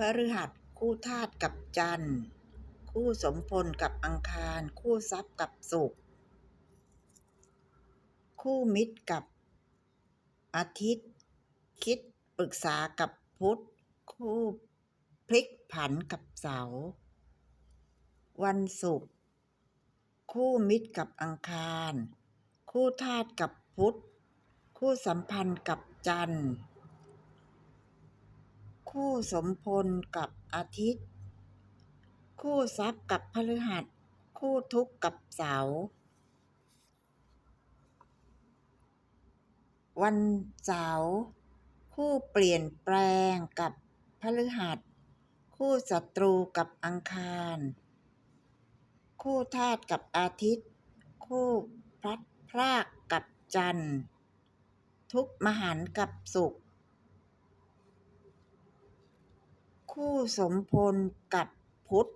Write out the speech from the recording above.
พฤหัสคู่ธาตุกับจันทร์ คู่สมพลกับอังคาร คู่ทรัพย์กับศุกร์คู่มิตรกับอาทิตย์ คิดปรึกษากับพุธคู่พลิกผันกับเสาร์วันศุกร์คู่มิตรกับอังคาร คู่ธาตุกับพุธคู่สัมพันธ์กับจันทร์ คู่สมพลกับอาทิตย์ คู่ทรัพย์กับพฤหัส คู่ทุกข์กับเสาร์วันเสาร์คู่เปลี่ยนแปลงกับพฤหัส คู่ศัตรูกับอังคาร คู่ธาตุกับอาทิตย์ คู่พลัดพรากกับจันทร์ ทุกข์มหันกับศุกร์ คู่สมพลกับพุทธ